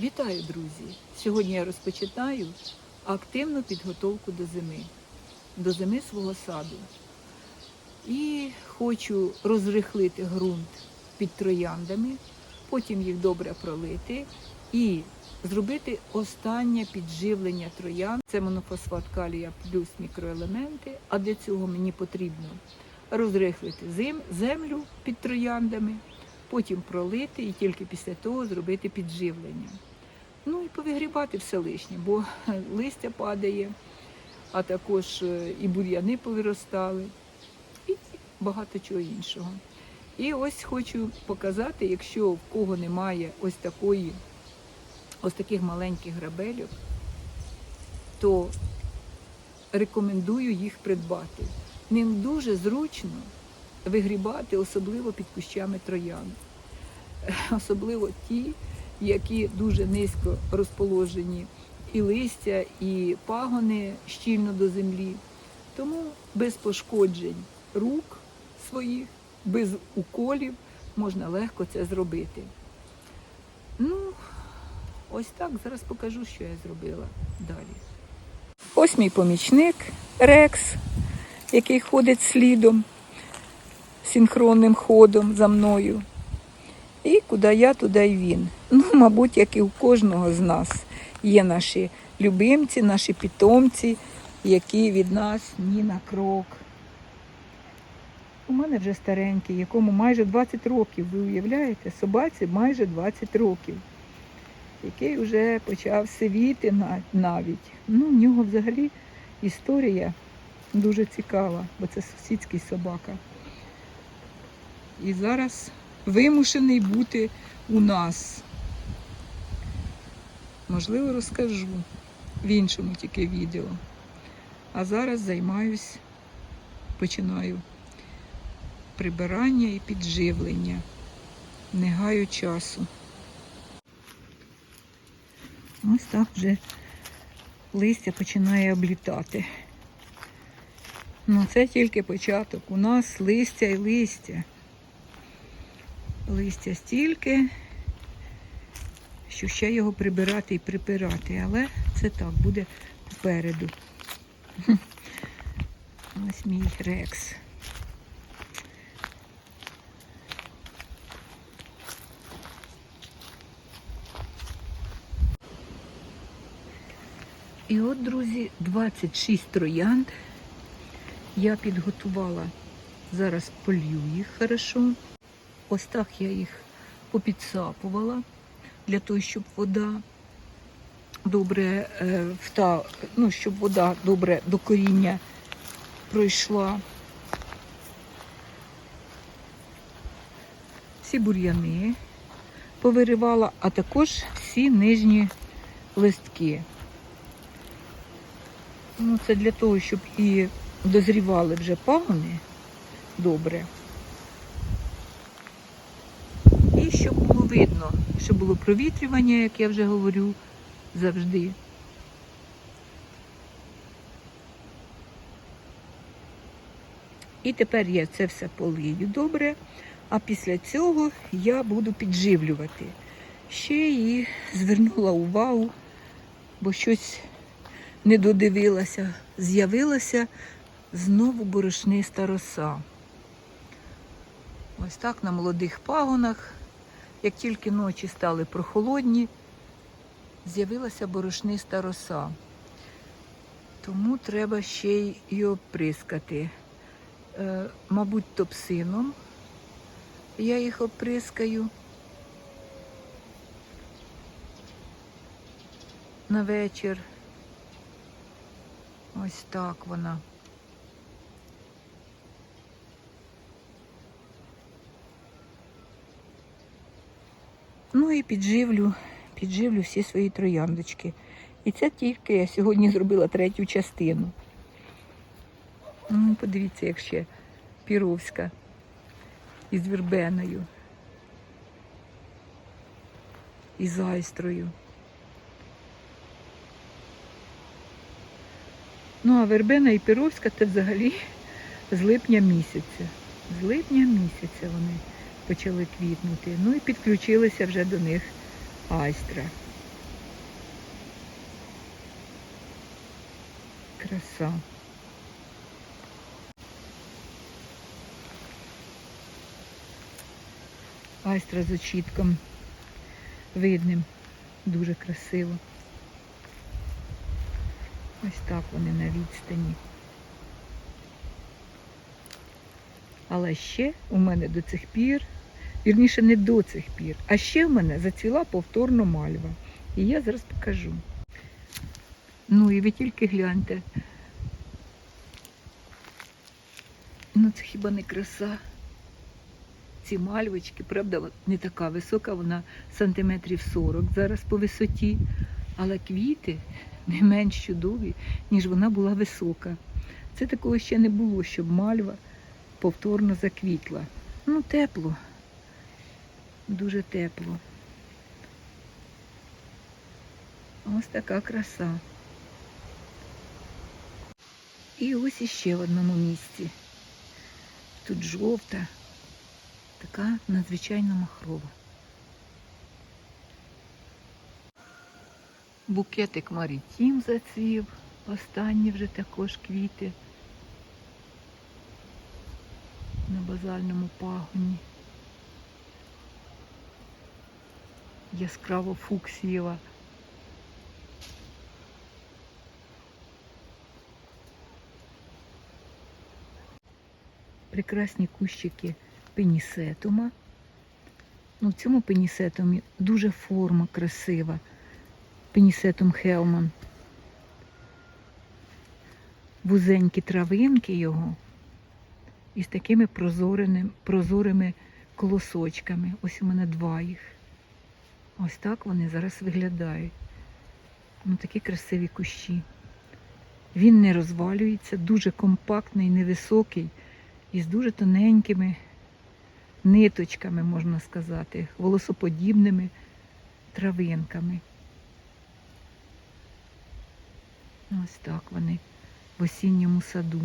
Вітаю, друзі! Сьогодні я розпочинаю активну підготовку до зими, до зими свого саду. І хочу розрихлити ґрунт під трояндами, потім їх добре пролити і зробити останнє підживлення троянд. Це монофосфат калія плюс мікроелементи. А для цього мені потрібно розрихлити землю під трояндами, потім пролити і тільки після того зробити підживлення. Ну і повигрібати все лишнє, бо листя падає, а також е, і бур'яни повиростали, і багато чого іншого. І ось хочу показати, якщо в кого немає ось такої, ось таких маленьких грабельок, то рекомендую їх придбати. Ним дуже зручно вигрібати, особливо під кущами троян. Особливо ті, які дуже низько розположені, і листя, і пагони щільно до землі. Тому без пошкоджень рук своїх, без уколів можна легко це зробити. Ну, ось так, зараз покажу, що я зробила далі. Ось мій помічник Рекс, який ходить слідом, синхронним ходом за мною. Куди я, туди й він. Ну, мабуть, як і у кожного з нас є наші любимці, наші питомці, які від нас ні на крок. У мене вже старенький, якому майже 20 років, ви уявляєте, собаці майже 20 років, який вже почав сивіти навіть. Ну, в нього взагалі історія дуже цікава, бо це сусідський собака. І зараз вимушений бути у нас. Можливо, розкажу в іншому тільки відео. А зараз займаюсь, починаю прибирання і підживлення. Не гаю часу. Ось так вже листя починає облітати. Ну, це тільки початок. У нас листя і листя листя стільки, що ще його прибирати і припирати, але це так буде попереду. Ось мій рекс. І от, друзі, 26 троянд я підготувала. Зараз полью їх хорошо. Ось так я їх попідсапувала для того, щоб вода добре е, вта, ну, щоб вода добре до коріння пройшла. Всі бур'яни повиривала, а також всі нижні листки. Ну, це для того, щоб і дозрівали вже пагони добре. І щоб було видно, щоб було провітрювання, як я вже говорю, завжди. І тепер я це все полию добре, а після цього я буду підживлювати. Ще і звернула увагу, бо щось не додивилася. З'явилася знову борошниста роса. Ось так на молодих пагонах, як тільки ночі стали прохолодні, з'явилася борошниста роса. Тому треба ще й і оприскати. Е, мабуть, топсином я їх оприскаю на вечір. Ось так вона. Ну і підживлю, підживлю всі свої трояндочки. І це тільки я сьогодні зробила третю частину. Ну, подивіться, як ще піровська із вербеною. І з айстрою. Ну, а вербена і піровська це взагалі з липня місяця. З липня місяця вони почали квітнути. Ну і підключилися вже до них айстра. Краса. Айстра з очітком видним. Дуже красиво. Ось так вони на відстані. Але ще у мене до цих пір вірніше не до цих пір, а ще в мене зацвіла повторно мальва. І я зараз покажу. Ну і ви тільки гляньте. Ну це хіба не краса? Ці мальвочки, правда, не така висока, вона сантиметрів 40 зараз по висоті, але квіти не менш чудові, ніж вона була висока. Це такого ще не було, щоб мальва повторно заквітла. Ну, тепло, дуже тепло. Ось така краса. І ось іще в одному місці. Тут жовта, така надзвичайно махрова. Букетик Марітім зацвів, останні вже також квіти на базальному пагоні. Яскраво фуксієва. Прекрасні кущики пенісетума. Ну, в цьому пенісетумі дуже форма красива. Пенісетум Хелман. Вузенькі травинки його із такими прозорими, прозорими колосочками. Ось у мене два їх. Ось так вони зараз виглядають. Ну, такі красиві кущі. Він не розвалюється, дуже компактний, невисокий, із дуже тоненькими ниточками, можна сказати, волосоподібними травинками. Ось так вони в осінньому саду.